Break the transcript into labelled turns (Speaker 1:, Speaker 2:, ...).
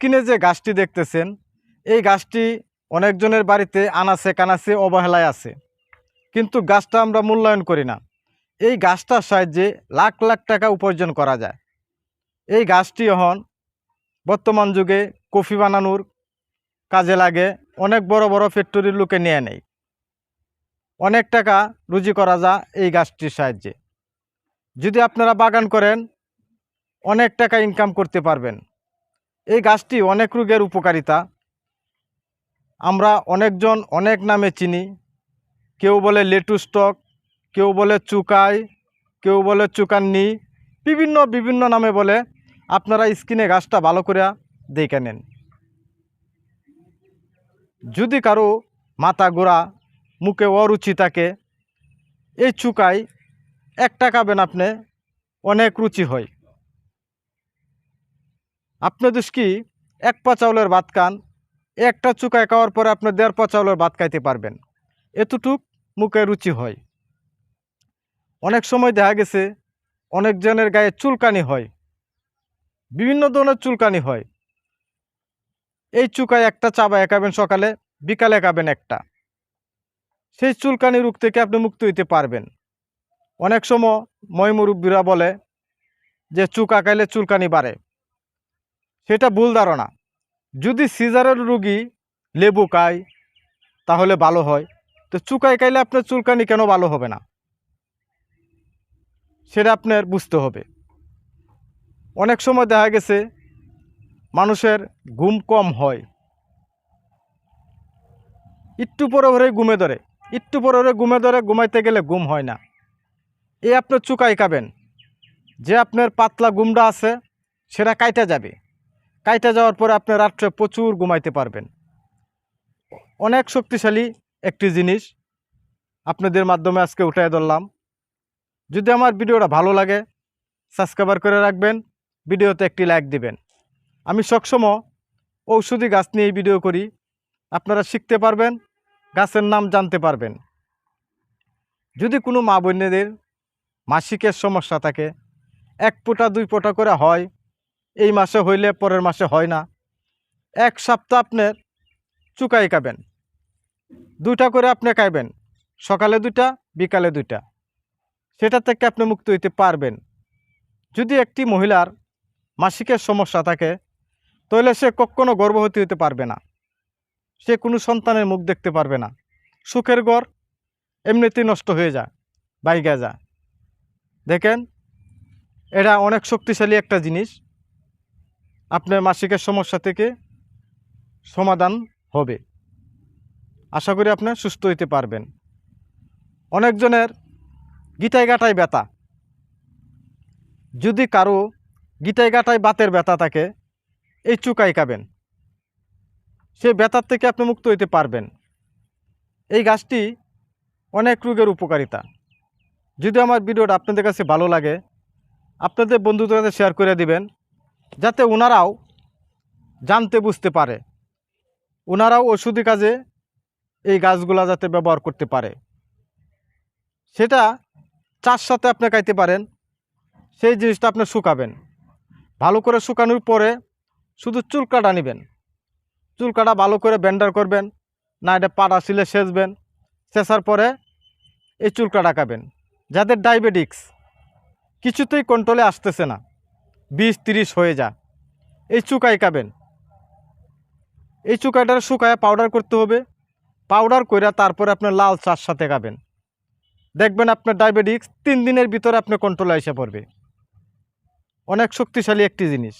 Speaker 1: স্ক্রিনে যে গাছটি দেখতেছেন, এই গাছটি অনেকজনের বাড়িতে আনাচে কানাচে অবহেলায় আছে। কিন্তু গাছটা আমরা মূল্যায়ন করি না। এই গাছটার সাহায্যে লাখ লাখ টাকা উপার্জন করা যায়। এই গাছটি এখন বর্তমান যুগে কফি বানানোর কাজে লাগে, অনেক বড় বড় ফ্যাক্টরির লোকে নিয়ে নেয়। অনেক টাকা রুজি করা যায় এই গাছটির সাহায্যে। যদি আপনারা বাগান করেন, অনেক টাকা ইনকাম করতে পারবেন। এই গাছটি অনেক রোগের উপকারিতা। আমরা অনেকজন অনেক নামে চিনি। কেউ বলে লেটু স্টক কেউ বলে চুকাই, কেউ বলে চুকান্নি। বিভিন্ন বিভিন্ন নামে বলে। আপনারা স্কিনে গাছটা ভালো করে দেখে নেন। যদি কারও মাথা গোড়া, মুখে অরুচি থাকে, এই চুকাই এক টাকা বেন আপনি, অনেক রুচি হয়। আপনি দুষ্কি এক পা চাউলের ভাত খান, একটা চুকায় খাওয়ার পরে আপনি দেড় পা চাউলের ভাত খাইতে পারবেন। এতটুক মুখে রুচি হয়। অনেক সময় দেখা গেছে অনেকজনের গায়ে চুলকানি হয়। বিভিন্ন ধরনের চুলকানি হয়। এই চুকায় একটা চাবায় একাবেন সকালে, বিকালে খাবেন একটা। সেই চুলকানি রোগ থেকে আপনি মুক্ত হইতে পারবেন। অনেক সময় ময়মুরব্বীরা বলে যে, চুকা খাইলে চুলকানি বাড়ে। সেটা ভুল ধারণা। যদি সিজারের রুগী লেবু খায়, তাহলে ভালো হয়। তো চুকাই খাইলে আপনার চুলকানি কেন ভালো হবে না? সেটা আপনার বুঝতে হবে। অনেক সময় দেখা গেছে, মানুষের ঘুম কম হয়। একটু পরে পরে ঘুমে ধরে। একটু পরে পরে ঘুমে ধরে ঘুমাইতে গেলে ঘুম হয় না। এই আপনার চুকাই খাবেন। যে আপনার পাতলা ঘুমটা আছে, সেটা কাইটা যাবে। কাইটা যাওয়ার পরে আপনি রাত্রে প্রচুর ঘুমাইতে পারবেন। অনেক শক্তিশালী একটি জিনিস আপনাদের মাধ্যমে আজকে উঠাই ধরলাম। যদি আমার ভিডিওটা ভালো লাগে সাবস্ক্রাইবার করে রাখবেন, ভিডিওতে একটি লাইক দিবেন। আমি সবসময় ঔষধি গাছ নিয়ে ভিডিও করি। আপনারা শিখতে পারবেন, গাছের নাম জানতে পারবেন। যদি কোনো মা বোনেদের মাসিকের সমস্যা থাকে, এক ফোঁটা, দুই ফোঁটা করে হয় এই মাসে হইলে পরের মাসে হয় না। এক সপ্তাহ আপনার চুকাই খাবেন। দুইটা করে আপনি খাইবেন। সকালে দুইটা, বিকালে দুইটা। সেটা থেকে আপনি মুক্ত হইতে পারবেন। যদি একটি মহিলার মাসিকের সমস্যা থাকে, তাহলে সে কখনো গর্ভবতী হতে পারবে না। সে কোনো সন্তানের মুখ দেখতে পারবে না। সুখের ঘর এমনিতেই নষ্ট হয়ে যায়, বাইগা যায়। দেখেন, এটা অনেক শক্তিশালী একটা জিনিস। আপনার মাসিকের সমস্যা থেকে সমাধান হবে। আশা করি আপনি সুস্থ হইতে পারবেন। অনেকজনের গিটাই গাটায় ব্যথা। যদি কারও গিটাই গাটায় বাতের ব্যথা থাকে, এই চুকাই খাবেন। সেই ব্যথার থেকে আপনি মুক্ত হইতে পারবেন। এই গাছটি অনেক রোগের উপকারিতা। যদি আমার ভিডিওটা আপনাদের কাছে ভালো লাগে, আপনাদের বন্ধুদের কাছে শেয়ার করে দিবেন। যাতে ওনারাও জানতে, বুঝতে পারে। ওনারাও ওষুধি কাজে এই গাছগুলা যাতে ব্যবহার করতে পারে। সেটা চার সাথে আপনি খাইতে পারেন, সেই জিনিসটা আপনি শুকাবেন। ভালো করে শুকানোর পরে শুধু চুল কাটা নেবেন। চুল কাটা ভালো করে ব্যান্ডার করবেন, না এটা পাটা শিলে সেচবেন শেষার পরে এই চুল কাটা খাবেন। যাদের ডায়াবেটিক্স, কিছুতেই কন্ট্রোলে আসতেছে না। বিশ তিরিশ হয়ে যা। এই চুকাই কাবেন এই চুকাইটা শুকায় পাউডার করতে হবে। পাউডার করে তারপরে আপনার লাল চার সাথে খাবেন। দেখবেন আপনার ডায়াবেটিক্স তিন দিনের ভিতরে আপনি কন্ট্রোলে এসে পড়বে। অনেক শক্তিশালী একটি জিনিস।